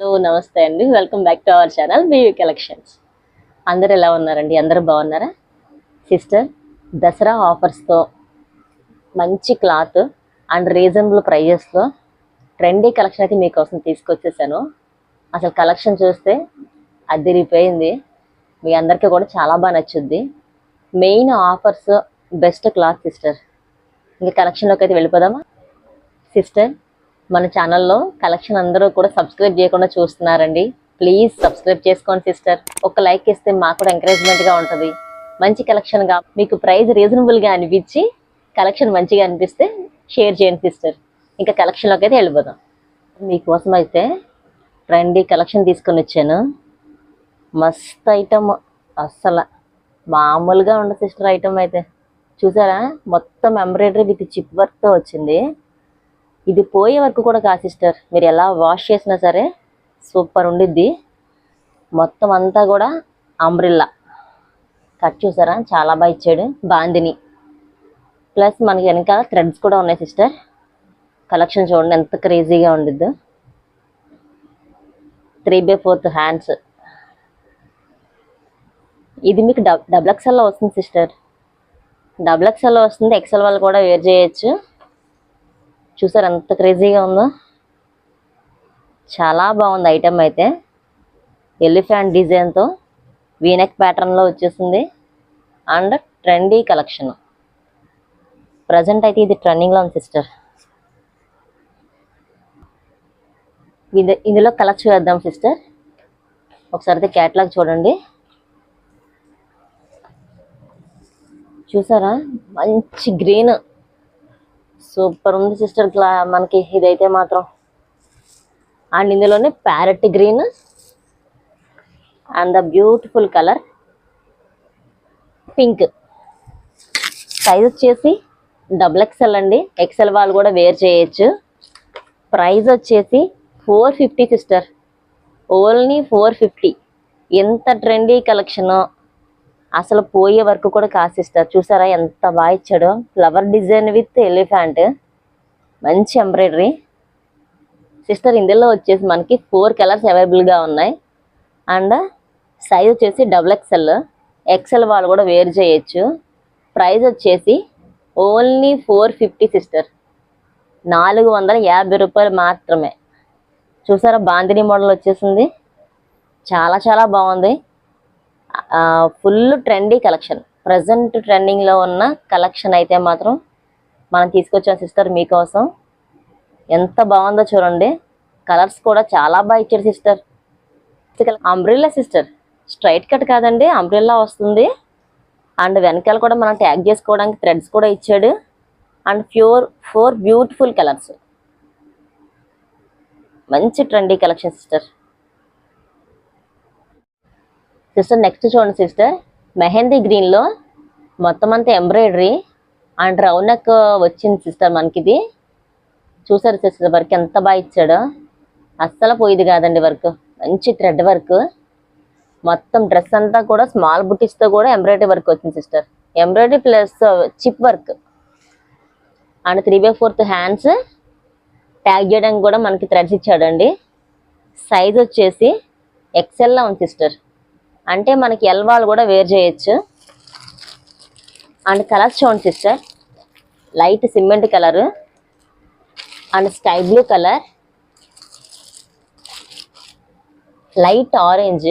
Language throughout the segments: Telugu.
హలో నమస్తే అండి. Welcome back to our channel BV collections అందరు ఎలా ఉన్నారండి? అందరూ బాగున్నారా? సిస్టర్ దసరా ఆఫర్స్తో మంచి క్లాత్ అండ్ రీజనబుల్ ప్రైజెస్తో ట్రెండీ కలెక్షన్ అయితే మీకోసం తీసుకొచ్చేసాను. అసలు కలెక్షన్ చూస్తే అదిరిపోయింది. మీ అందరికీ కూడా చాలా బాగా నచ్చుద్ది. Main offers best cloth sister ఇంకా కలెక్షన్లోకి అయితే వెళ్ళిపోదామా? సిస్టర్ మన ఛానల్లో కలెక్షన్ అందరూ కూడా సబ్స్క్రైబ్ చేయకుండా చూస్తున్నారండి. ప్లీజ్ సబ్స్క్రైబ్ చేసుకోండి సిస్టర్ ఒక లైక్ ఇస్తే మాకు కూడా ఎంకరేజ్మెంట్గా ఉంటుంది. మంచి కలెక్షన్గా మీకు ప్రైస్ రీజనబుల్గా అనిపించి కలెక్షన్ మంచిగా అనిపిస్తే షేర్ చేయండి సిస్టర్ ఇంకా కలెక్షన్లోకి అయితే వెళ్ళిపోదాం. మీకోసం అయితే ట్రెండీ కలెక్షన్ తీసుకొని వచ్చాను. మస్త్ ఐటమ్ అస్సలు మామూలుగా ఉండదు సిస్టర్ ఐటమ్ అయితే. చూసారా? మొత్తం ఎంబ్రాయిడరీ విత్ చిప్ వర్క్తో వచ్చింది. ఇది పోయే వరకు కూడా కాదు సిస్టర్? మీరు ఎలా వాష్ చేసినా సరే సూపర్ ఉండిద్ది. మొత్తం అంతా కూడా అంబ్రిల్లా. కట్ చూసారా? చాలా బాగా ఇచ్చాడు బాందిని. ప్లస్ మనకి వెనకాల థ్రెడ్స్ కూడా ఉన్నాయి సిస్టర్. కలెక్షన్ చూడండి ఎంత క్రేజీగా ఉండిద్దో. త్రీ బై ఫోర్త్ హ్యాండ్స్ ఇది మీకు డబ్ డబుల్ ఎక్స్ఎల్లో వస్తుంది సిస్టర్. డబుల్ ఎక్సెల్లో వస్తుంది ఎక్స్ఎల్ వాళ్ళు కూడా వేర్ చేయొచ్చు. చూసారు ఎంత క్రేజీగా ఉందో? చాలా బాగుంది ఐటమ్ అయితే. ఎలిఫెంట్ డిజైన్తో వీనెక్ ప్యాటర్న్లో వచ్చేసింది. And trendy collection. ప్రజెంట్ అయితే ఇది ట్రెండింగ్లో ఉంది సిస్టర్. ఇది ఇందులో కలెక్ట్ చేద్దాం సిస్టర్. ఒకసారి అయితే క్యాట్లాగ్ చూడండి. చూసారా? మంచి గ్రీన్. సూపర్ ఉంది సిస్టర్. క్లా మనకి ఇదైతే మాత్రం అండ్ ఇందులోనే parrot green and the beautiful colour pink. Size వచ్చేసి డబుల్ ఎక్సెల్ అండి. ఎక్సెల్ వాళ్ళు కూడా వేర్ చేయొచ్చు. ప్రైస్ వచ్చేసి four fifty sister. Only four fifty ఎంత ట్రెండీ కలెక్షను అసలు పోయే వరకు కూడా కాసిస్తారు చూసారా ఎంత బాగా ఇచ్చాడో? ఫ్లవర్ డిజైన్ విత్ ఎలిఫెంట్ మంచి ఎంబ్రాయిడరీ సిస్టర్ ఇందులో వచ్చేసి మనకి ఫోర్ కలర్స్ అవైలబుల్గా ఉన్నాయి. అండ్ సైజ్ వచ్చేసి డబుల్ ఎక్స్ఎల్ ఎక్స్ఎల్ వాళ్ళు కూడా వేర్ చేయొచ్చు. ప్రైస్ వచ్చేసి ఓన్లీ ఫోర్ ఫిఫ్టీ సిస్టర్ నాలుగు వందల యాభై రూపాయలు మాత్రమే. చూసారా బాందిని మోడల్ వచ్చేసింది. చాలా చాలా బాగుంది. ఫుల్ ట్రెండీ కలెక్షన్ ప్రజెంట్ ట్రెండింగ్లో ఉన్న కలెక్షన్ అయితే మాత్రం మనం తీసుకొచ్చాం సిస్టర్ మీకోసం. ఎంత బాగుందో చూడండి. కలర్స్ కూడా చాలా బాగా ఇచ్చారు sister umbrella sister straight cut కాదండి అంబ్రిల్లా వస్తుంది. అండ్ వెనకాల కూడా మనం ట్యాగ్ చేసుకోవడానికి థ్రెడ్స్ కూడా ఇచ్చాడు. And pure four beautiful colours మంచి trendy collection sister sister next చూడండి సిస్టర్. మెహందీ గ్రీన్లో మొత్తం అంతా ఎంబ్రాయిడరీ అండ్ రౌండ్ వచ్చింది సిస్టర్ మనకి ఇది చూసారు సిస్టర్ వర్క్ ఎంత బాగా ఇచ్చాడో? అస్సలు పోయేది కాదండి వర్క్ మంచి థ్రెడ్ వర్క్ మొత్తం డ్రెస్ అంతా కూడా స్మాల్ బుటీస్తో కూడా ఎంబ్రాయిడరీ వర్క్ వచ్చింది sister. Embroidery plus chip work and three by fourth hands tag చేయడానికి కూడా మనకి థ్రెడ్స్ ఇచ్చాడండి. సైజ్ వచ్చేసి ఎక్సెల్లో ఉంది సిస్టర్. అంటే మనకి ఎల్వాలు కూడా వేర్ చేయొచ్చు. అండ్ కలర్స్ చూడండి sister. Light cement colour and sky blue colour light orange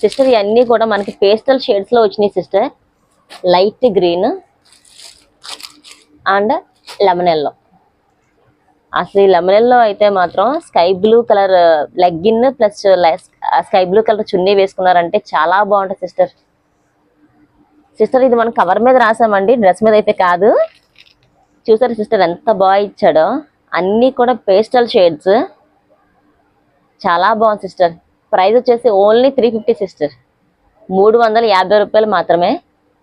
sister ఇవన్నీ కూడా మనకి పేస్టల్ షేడ్స్లో వచ్చినాయి sister light green and lemon yellow అసలు ఈ లెమనెల్లో అయితే మాత్రం sky blue colour legging plus sky blue colour చున్నీ వేసుకున్నారంటే చాలా బాగుంటుంది సిస్టర్. సిస్టర్ ఇది మనం కవర్ మీద రాసామండి డ్రెస్ మీద అయితే కాదు. చూసారు సిస్టర్ ఎంత బాగా ఇచ్చాడో? అన్నీ కూడా పేస్టల్ షేడ్స్. చాలా బాగుంది సిస్టర్. ప్రైస్ వచ్చేసి ఓన్లీ త్రీ ఫిఫ్టీ సిస్టర్. మూడు వందల యాభై రూపాయలు మాత్రమే.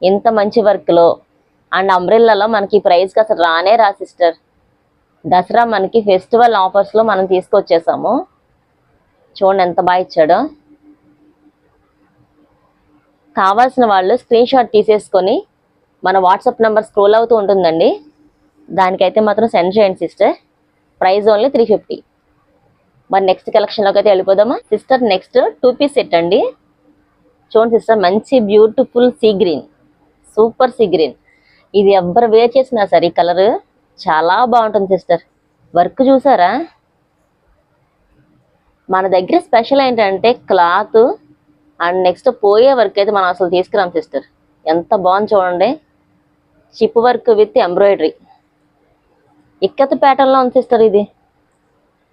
ఇంత మంచి వర్క్లో. అండ్ అంబ్రిల్లలో మనకి ఈ ప్రైస్కి అసలు రానే రా సిస్టర్. దసరా మనకి ఫెస్టివల్ ఆఫర్స్లో మనం తీసుకొచ్చేసాము. చూడండి ఎంత బాగా ఇచ్చాడో. కావాల్సిన వాళ్ళు స్క్రీన్ షాట్ తీసేసుకొని మన వాట్సాప్ నెంబర్ స్క్రోల్ అవుతూ ఉంటుందండి. దానికైతే మాత్రం సెండ్ చేయండి sister. Price only three fifty. మరి నెక్స్ట్ కలెక్షన్లోకి అయితే వెళ్ళిపోదామా? Sister next two piece set అండి. చూడండి సిస్టర్ మంచి beautiful sea green. Super sea green. ఇది ఎవ్వరు వేర్ చేసినా సరే ఈ కలర్ చాలా బాగుంటుంది సిస్టర్. వర్క్ చూసారా? మన దగ్గర స్పెషల్ ఏంటంటే క్లాత్ అండ్ నెక్స్ట్ పోయే వర్క్ అయితే మనం అసలు తీసుకురాం సిస్టర్. ఎంత బాగుంది చూడండి. Chip work with embroidery. Ikat ప్యాటర్న్లో ఉంది సిస్టర్ ఇది.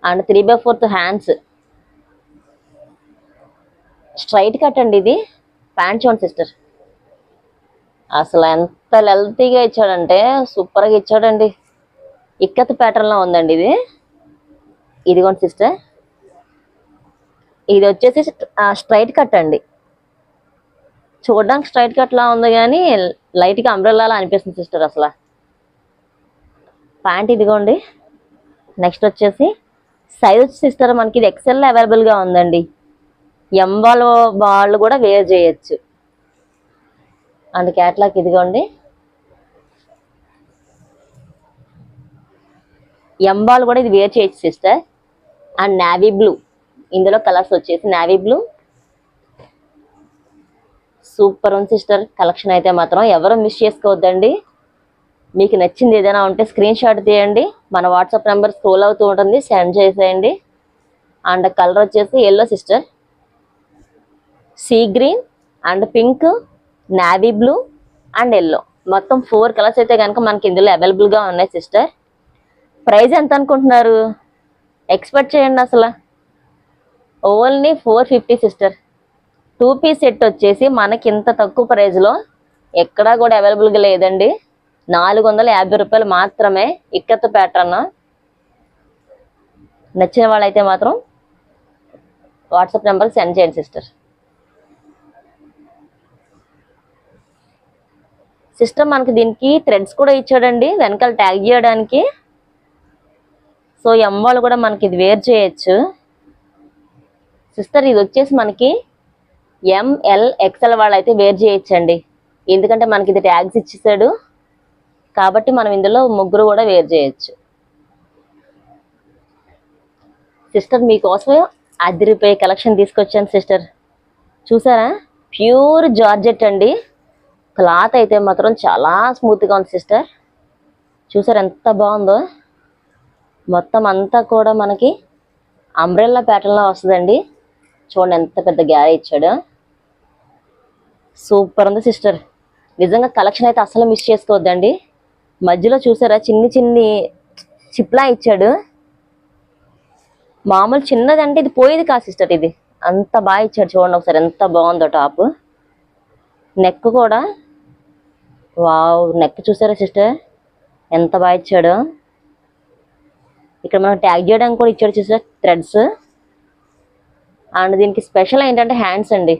And three by fourth hands. Straight cut అండి ఇది. ప్యాంట్ చూడండి సిస్టర్. అసలు ఎంత లెల్తీగా ఇచ్చాడంటే సూపర్గా ఇచ్చాడండి. ఇక్కత్ ప్యాటర్న్లో ఉందండి ఇది. ఇదిగోండి సిస్టర్. ఇది వచ్చేసి స్ట్రైట్ కట్ అండి. చూడడానికి స్ట్రైట్ కట్లా ఉంది కానీ లైట్గా అంబ్రెల్లా అనిపిస్తుంది సిస్టర్ అసలు. ప్యాంట్ ఇదిగోండి. నెక్స్ట్ వచ్చేసి సైజ్ వచ్చి సిస్టర్ మనకి ఇది ఎక్సెల్ అవైలబుల్గా ఉందండి. ఎంబాల్ వాళ్ళ వాళ్ళు కూడా వేర్ చేయొచ్చు. అండ్ క్యాట్లాగ్ ఇదిగోండి. ఎంబాల్ కూడా ఇది వేర్ చేయొచ్చు సిస్టర్ అండ్ నావీ బ్లూ ఇందులో కలర్స్ వచ్చేసి నావీ బ్లూ సూపర్ ఉంది సిస్టర్ కలెక్షన్ అయితే మాత్రం ఎవరు మిస్ చేసుకోవద్దండి. మీకు నచ్చింది ఏదైనా ఉంటే స్క్రీన్ షాట్ తీయండి. మన వాట్సాప్ నెంబర్ స్క్రోల్ అవుతూ ఉంటుంది సెండ్ చేసేయండి. అండ్ కలర్ వచ్చేసి yellow sister sea green and pink navy blue and yellow మొత్తం ఫోర్ కలర్స్ అయితే కనుక మనకి ఇందులో అవైలబుల్గా ఉన్నాయి సిస్టర్ ప్రైజ్ ఎంత అనుకుంటున్నారు? ఎక్స్పెక్ట్ చేయండి అసలు. Only four fifty sister two piece set వచ్చేసి మనకి ఇంత తక్కువ ప్రైజ్లో ఎక్కడా కూడా అవైలబుల్గా లేదండి. నాలుగు వందల యాభై రూపాయలు మాత్రమే ఇక్కత్ ప్యాటర్న్ నచ్చిన వాళ్ళైతే మాత్రం వాట్సాప్ నెంబర్ సెండ్ చేయండి సిస్టర్ సిస్టర్ మనకి దీనికి థ్రెడ్స్ కూడా ఇచ్చాడండి. వెనకాల ట్యాగ్ చేయడానికి సో ఎం వాళ్ళు కూడా మనకి ఇది వేర్ చేయొచ్చు. సిస్టర్ ఇది వచ్చేసి మనకి ఎంఎల్ ఎక్స్ఎల్ వాళ్ళు అయితే వేర్ చేయొచ్చండి. ఎందుకంటే మనకి ఇది ట్యాగ్స్ ఇచ్చేసాడు. కాబట్టి మనం ఇందులో ముగ్గురు కూడా వేర్ చేయొచ్చు. సిస్టర్ మీకోసం అదిరిపోయే కలెక్షన్ తీసుకొచ్చాను సిస్టర్ చూసారా? ప్యూర్ జార్జెట్ అండి. క్లాత్ అయితే మాత్రం చాలా స్మూత్గా ఉంది సిస్టర్ చూసారు ఎంత బాగుందో? మొత్తం అంతా కూడా మనకి అంబ్రెల్లా ప్యాటర్న్లో వస్తుందండి. చూడండి ఎంత పెద్ద గ్యారీ ఇచ్చాడు. సూపర్ ఉంది సిస్టర్ నిజంగా కలెక్షన్ అయితే అసలు మిస్ చేసుకోవద్దండి. మధ్యలో చూసారా చిన్ని చిన్ని చిప్లా ఇచ్చాడు. మామూలు చిన్నది అంటే ఇది పోయేది కాదు సిస్టర్ ఇది. అంత బాగా ఇచ్చాడు చూడండి ఒకసారి ఎంత బాగుందో టాప్ నెక్ కూడా. వావ్ నెక్ చూసారా సిస్టర్ ఎంత బాగా ఇచ్చాడు. ఇక్కడ మనం ట్యాగ్ చేయడానికి కూడా ఇచ్చాడు సిస్టర్ థ్రెడ్స్ అండ్ దీనికి స్పెషల్ ఏంటంటే హ్యాండ్స్ అండి.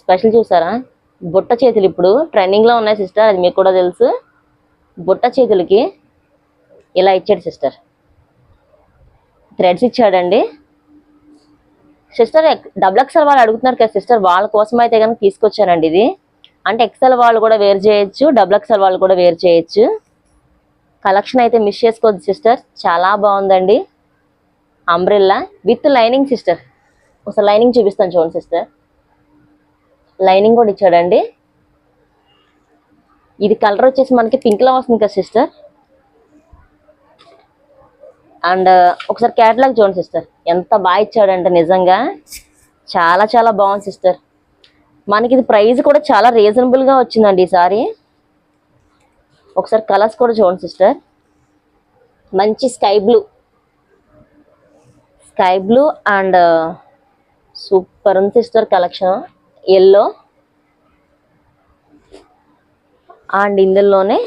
స్పెషల్ చూసారా? బుట్ట చేతులు ఇప్పుడు ట్రెండింగ్లో ఉన్నాయి సిస్టర్ అది మీకు కూడా తెలుసు. బుట్ట చేతులకి ఇలా ఇచ్చాడు సిస్టర్ థ్రెడ్స్ ఇచ్చాడండి. సిస్టర్ డబుల్ ఎక్సెల్ వాళ్ళు అడుగుతున్నారు కదా సిస్టర్ వాళ్ళ కోసం అయితే కనుక తీసుకొచ్చానండి ఇది. అంటే ఎక్స్ఎల్ వాళ్ళు కూడా వేర్ చేయొచ్చు డబుల్ ఎక్సెల్ వాళ్ళు కూడా వేర్ చేయొచ్చు. కలెక్షన్ అయితే మిస్ చేసుకోవద్దు సిస్టర్. చాలా బాగుందండి. Umbrella with lining sister. ఒకసారి లైనింగ్ చూపిస్తాను చూడండి సిస్టర్. లైనింగ్ కూడా ఇచ్చాడండి. ఇది కలర్ వచ్చేసి మనకి పింక్లో వస్తుంది కదా సిస్టర్. అండ్ ఒకసారి క్యాటలాగ్ చూడండి సిస్టర్. ఎంత బాగా ఇచ్చాడంటే నిజంగా. చాలా చాలా బాగుంది సిస్టర్. మనకి ఇది ప్రైస్ కూడా చాలా రీజనబుల్గా వచ్చిందండి ఈసారి ఒకసారి కలర్స్ కూడా చూడండి సిస్టర్. మంచి sky blue. Sky blue and super ఉంది సిస్టర్ కలెక్షన్. ఎల్లో. అండ్ ఇందులోనే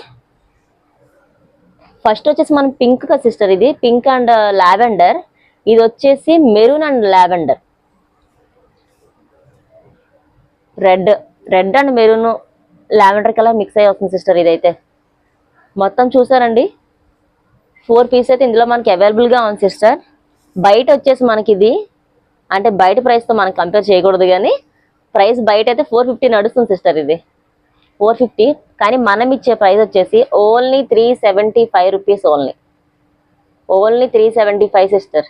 ఫస్ట్ వచ్చేసి మనం పింక్ కదా సిస్టర్ ఇది. Pink and lavender. ఇది వచ్చేసి maroon and lavender. Red. Red and maroon lavender colour mix అయ్యి వస్తుంది సిస్టర్ ఇదైతే. మొత్తం చూసారండి? ఫోర్ పీస్ అయితే ఇందులో మనకి అవైలబుల్గా ఉంది సిస్టర్ బయట వచ్చేసి మనకి ఇది. అంటే బయట ప్రైస్తో మనం కంపేర్ చేయకూడదు కానీ ప్రైస్ బయట అయితే ఫోర్ ఫిఫ్టీ నడుస్తుంది సిస్టర్ ఇది. ఫోర్ ఫిఫ్టీ కానీ మనం ఇచ్చే ప్రైస్ వచ్చేసి only three seventy five rupees only only three seventy five sister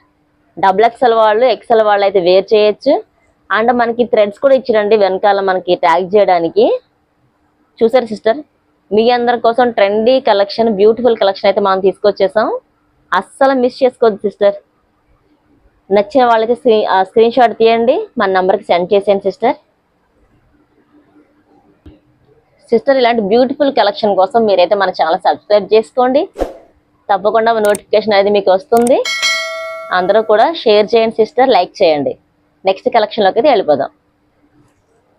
double XL వాళ్ళు ఎక్స్ఎల్ వాళ్ళు అయితే వేర్ చేయొచ్చు. అండ్ మనకి థ్రెడ్స్ కూడా ఇచ్చారండి వెనకాల మనకి ట్యాగ్ చేయడానికి. చూసారు సిస్టర్ మీ అందరి కోసం ట్రెండీ కలెక్షన్ బ్యూటిఫుల్ కలెక్షన్ అయితే మనం తీసుకొచ్చేసాం. అస్సలు మిస్ చేసుకోవద్దు సిస్టర్ నచ్చిన వాళ్ళకి స్క్రీన్ స్క్రీన్ షాట్ తీయండి. మన నంబర్కి సెండ్ చేసేయండి సిస్టర్ సిస్టర్ ఇలాంటి బ్యూటిఫుల్ కలెక్షన్ కోసం మీరైతే మన ఛానల్ సబ్స్క్రైబ్ చేసుకోండి. తప్పకుండా నోటిఫికేషన్ అనేది మీకు వస్తుంది. అందరూ కూడా షేర్ చేయండి సిస్టర్ లైక్ చేయండి. నెక్స్ట్ కలెక్షన్లోకి అయితే వెళ్ళిపోదాం.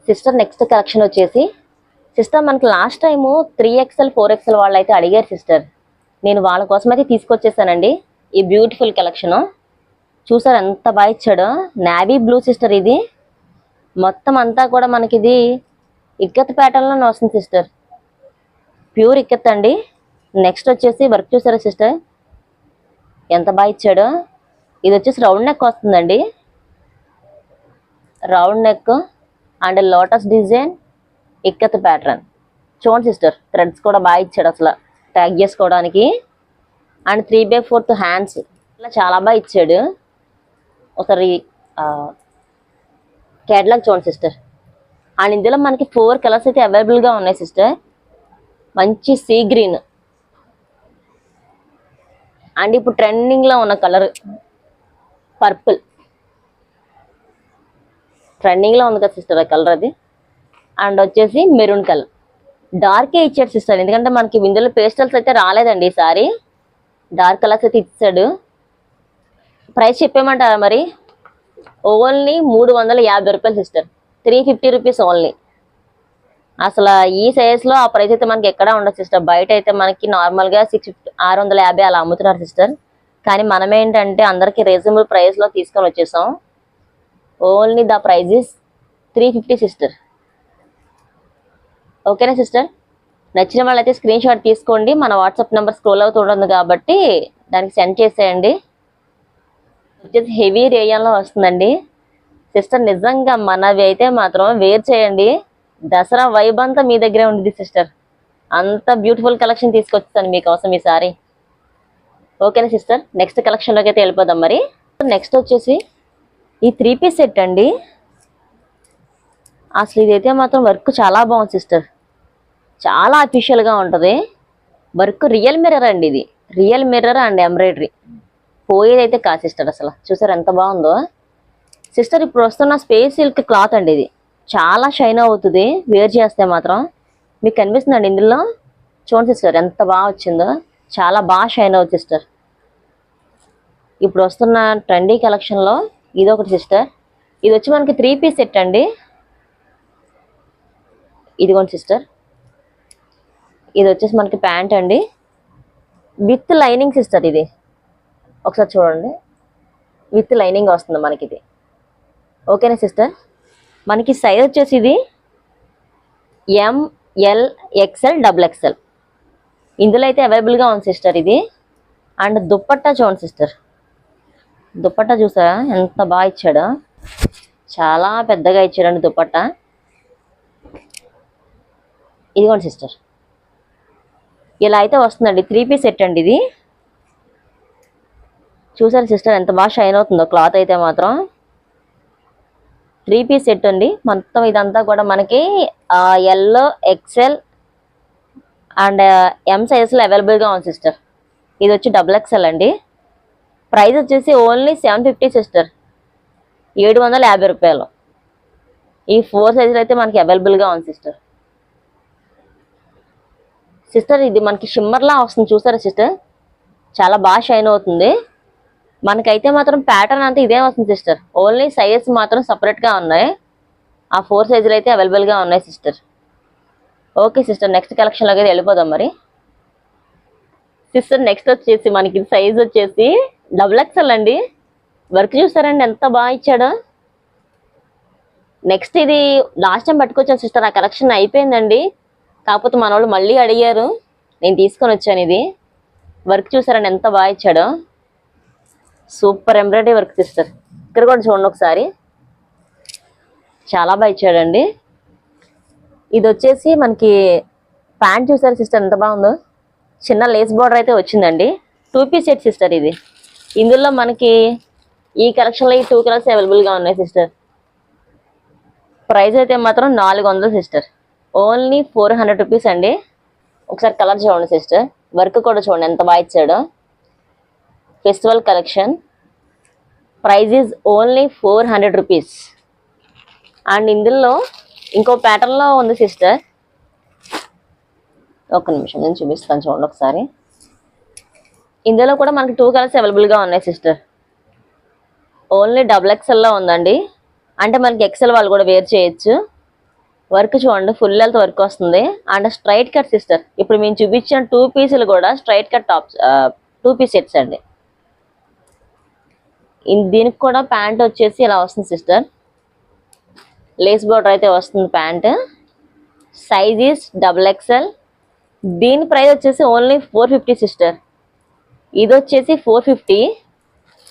సిస్టర్ నెక్స్ట్ కలెక్షన్ వచ్చేసి సిస్టర్ మనకి last time three XL four XL వాళ్ళు అయితే అడిగారు సిస్టర్. నేను వాళ్ళ కోసం అయితే తీసుకొచ్చేసానండి. ఈ బ్యూటిఫుల్ కలెక్షను చూసారు ఎంత బాగా ఇచ్చాడో? నావీ బ్లూ సిస్టర్ ఇది. మొత్తం అంతా కూడా మనకి ఇది ఇక్కత్ ప్యాటర్న్లోనే వస్తుంది సిస్టర్. ప్యూర్ ఇక్కత్ అండి. నెక్స్ట్ వచ్చేసి వర్క్ చూసారా సిస్టర్? ఎంత బాగా ఇచ్చాడో? ఇది వచ్చేసి రౌండ్ నెక్ వస్తుందండి. Round neck and lotus design ikat pattern చూడండి సిస్టర్ థ్రెడ్స్ కూడా బాగా ఇచ్చాడు అసలు. ట్యాగ్ చేసుకోవడానికి. And three by fourth hands ఇలా చాలా బాగా ఇచ్చాడు. ఒకసారి కేటలాగ్ చూడండి సిస్టర్ అండ్ ఇందులో మనకి ఫోర్ కలర్స్ అయితే అవైలబుల్గా ఉన్నాయి సిస్టర్ మంచి సీ గ్రీన్ అండ్ ఇప్పుడు ట్రెండింగ్లో ఉన్న కలర్ పర్పుల్ ట్రెండింగ్లో ఉంది కదా సిస్టర్ ఆ కలర్ అది. అండ్ వచ్చేసి మెరూన్ కలర్. డార్కే ఇచ్చాడు సిస్టర్ ఎందుకంటే మనకి విందులో పేస్టల్స్ అయితే రాలేదండి ఈసారి డార్క్ కలర్స్ అయితే ఇచ్చాడు. ప్రైస్ చెప్పేమంటారా మరి? ఓన్లీ మూడు వందల యాభై రూపాయలు sister three fifty rupees only అసలు ఈ సైజ్లో ఆ ప్రైస్ అయితే మనకి ఎక్కడా ఉండదు సిస్టర్ బయట అయితే మనకి నార్మల్గా సిక్స్ ఫిఫ్టీ ఆరు వందల యాభై అలా అమ్ముతున్నారు సిస్టర్ కానీ మనం ఏంటంటే అందరికీ రీజనబుల్ ప్రైస్లో తీసుకొని వచ్చేసాం. Only the price is three fifty sister ఓకేనా సిస్టర్? నచ్చిన వాళ్ళైతే స్క్రీన్ షాట్ తీసుకోండి. మన వాట్సాప్ నెంబర్ స్క్రోల్ అవుతుండదు కాబట్టి దానికి సెండ్ చేసేయండి. వచ్చేసి హెవీ రేయంలో వస్తుందండి. సిస్టర్ నిజంగా మనవి అయితే మాత్రం వేర్ చేయండి. దసరా వైబ్ అంతా మీ దగ్గరే ఉండేది సిస్టర్. అంత బ్యూటిఫుల్ కలెక్షన్ తీసుకొచ్చాను మీకోసం ఈసారి. ఓకేనా సిస్టర్? నెక్స్ట్ కలెక్షన్లోకి అయితే వెళ్ళిపోదాం మరి. నెక్స్ట్ వచ్చేసి ఈ త్రీ పీస్ సెట్ అండి. అసలు ఇదైతే మాత్రం వర్క్ చాలా బాగుంది సిస్టర్. చాలా అఫీషియల్గా ఉంటుంది. వర్క్ రియల్ మిర్రర్ అండి ఇది. రియల్ మిర్రర్ అండ్ ఎంబ్రాయిడరీ పోయేదైతే కాదు సిస్టర్ అసలు? చూసారు ఎంత బాగుందో? సిస్టర్ ఇప్పుడు వస్తున్న స్పేస్ సిల్క్ క్లాత్ అండి ఇది. చాలా షైన్ అవుతుంది. వేర్ చేస్తే మాత్రం. మీకు కనిపిస్తుందండి ఇందులో? చూడండి సిస్టర్ ఎంత బాగా వచ్చిందో. చాలా బాగా షైన్ అవుతుంది సిస్టర్ ఇప్పుడు వస్తున్న ట్రెండీ కలెక్షన్లో ఇది ఒకటి సిస్టర్ ఇది వచ్చి మనకి త్రీ పీస్ సెట్ అండి. ఇదిగోండి సిస్టర్ ఇది వచ్చేసి మనకి ప్యాంట్ అండి. విత్ లైనింగ్ సిస్టర్ ఇది. ఒకసారి చూడండి. విత్ లైనింగ్ వస్తుంది మనకి ఇది. ఓకేనా సిస్టర్? మనకి సైజ్ వచ్చేసి ఇది ఎంఎల్ ఎక్స్ఎల్ డబుల్ ఎక్స్ఎల్ ఇందులో అయితే అవైలబుల్గా ఉంది సిస్టర్ ఇది. అండ్ దుప్పట్టా చూడండి సిస్టర్. దుప్పట్టా చూసారా? ఎంత బాగా ఇచ్చాడో. చాలా పెద్దగా ఇచ్చాడండి దుప్పట్టా. ఇదిగోండి సిస్టర్. ఇలా అయితే వస్తుందండి. త్రీ పీస్ సెట్ అండి ఇది. చూసారు సిస్టర్ ఎంత బాగా షైన్ అవుతుందో. క్లాత్ అయితే మాత్రం. త్రీ పీస్ సెట్ అండి. మొత్తం ఇదంతా కూడా మనకి ఎల్లో ఎక్సెల్ అండ్ ఎం సైజెస్లో అవైలబుల్గా ఉంది సిస్టర్. ఇది వచ్చి డబుల్ ఎక్సెల్ అండి. ప్రైస్ వచ్చేసి ఓన్లీ సెవెన్ ఫిఫ్టీ సిస్టర్. ఏడు వందల యాభై రూపాయలు. ఈ ఫోర్ సైజులు అయితే మనకి అవైలబుల్గా ఉంది సిస్టర్. సిస్టర్ ఇది మనకి షిమ్మర్లా వస్తుంది. చూసారా సిస్టర్? చాలా బాగా షైన్ అవుతుంది. మనకైతే మాత్రం ప్యాటర్న్ అంతా ఇదే వస్తుంది సిస్టర్. ఓన్లీ సైజెస్ మాత్రం సపరేట్గా ఉన్నాయి. ఆ ఫోర్ సైజులు అయితే అవైలబుల్గా ఉన్నాయి సిస్టర్. ఓకే సిస్టర్ నెక్స్ట్ కలెక్షన్లోకి అయితే వెళ్ళిపోదాం మరి. సిస్టర్ నెక్స్ట్ వచ్చేసి మనకి సైజ్ వచ్చేసి డబుల్ ఎక్స్ఎల్ అండి. వర్క్ చూసారండి ఎంత బాగా ఇచ్చాడో. నెక్స్ట్ ఇది లాస్ట్ టైం పట్టుకొచ్చాను సిస్టర్ ఆ కలెక్షన్ అయిపోయిందండి. కాకపోతే మన వాళ్ళు మళ్ళీ అడిగారు నేను తీసుకొని వచ్చాను ఇది. వర్క్ చూసారని ఎంత బాగా ఇచ్చాడో. Super embroidery work sister. ఇక్కడ కూడా చూడండి ఒకసారి. చాలా బాగా ఇచ్చాడండి. ఇది వచ్చేసి మనకి ప్యాంట్ చూసారు సిస్టర్? ఎంత బాగుందో. చిన్న లేస్ బార్డర్ అయితే వచ్చిందండి. టూ పీస్ సెట్ సిస్టర్ ఇది. ఇందులో మనకి ఈ కలెక్షన్లో ఈ టూ కలర్స్ అవైలబుల్గా ఉన్నాయి సిస్టర్. ప్రైస్ అయితే మాత్రం నాలుగు sister. Only four hundred rupees అండి. ఒకసారి కలర్ చూడండి సిస్టర్. వర్క్ కూడా చూడండి ఎంత బాగా ఇచ్చాడో. Festival collection. Price is only four hundred rupees. And ఇందులో ఇంకో ప్యాటర్న్లో ఉంది సిస్టర్. ఒక్క నిమిషం నేను చూపిస్తాను చూడండి ఒకసారి. ఇందులో కూడా మనకి టూ కలర్స్ అవైలబుల్గా ఉన్నాయి సిస్టర్. ఓన్లీ డబుల్ ఎక్స్ఎల్లో ఉందండి. అంటే మనకి ఎక్సెల్ వాళ్ళు కూడా వేర్ చేయొచ్చు. వర్క్ చూడండి ఫుల్ హెల్త్ వర్క్ వస్తుంది. అండ్ స్ట్రైట్ కట్ సిస్టర్ ఇప్పుడు మేము చూపించిన టూ పీసులు కూడా straight cut tops two piece sets అండి. దీనికి కూడా ప్యాంట్ వచ్చేసి ఇలా వస్తుంది సిస్టర్ లేస్ బోర్డర్ అయితే వస్తుంది pant size is double XL దీని ప్రైస్ వచ్చేసి ఓన్లీ ఫోర్ ఫిఫ్టీ సిస్టర్ ఇది వచ్చేసి ఫోర్ ఫిఫ్టీ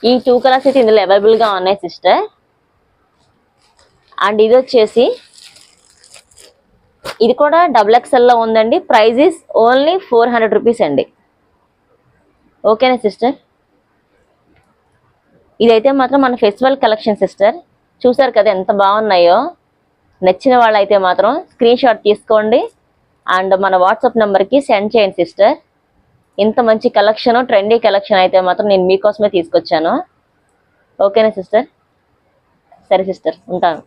ఈ టూ కలర్స్ అయితే ఇందులో అవైలబుల్గా ఉన్నాయి సిస్టర్ అండ్ ఇది వచ్చేసి ఇది కూడా డబుల్ ఎక్స్ఎల్లో ఉందండి. Price is only four hundred rupees అండి. ఓకేనా సిస్టర్ ఇదైతే మాత్రం మన ఫెస్టివల్ కలెక్షన్ సిస్టర్ చూసారు కదా ఎంత బాగున్నాయో? నచ్చిన వాళ్ళైతే మాత్రం స్క్రీన్ షాట్ తీసుకోండి. అండ్ మన వాట్సాప్ నెంబర్కి సెండ్ చేయండి సిస్టర్ ఇంత మంచి కలెక్షన్ ట్రెండీ కలెక్షన్ అయితే మాత్రం నేను మీకోసమే తీసుకొచ్చాను. ఓకేనా సిస్టర్ సరే సిస్టర్ ఉంటాను.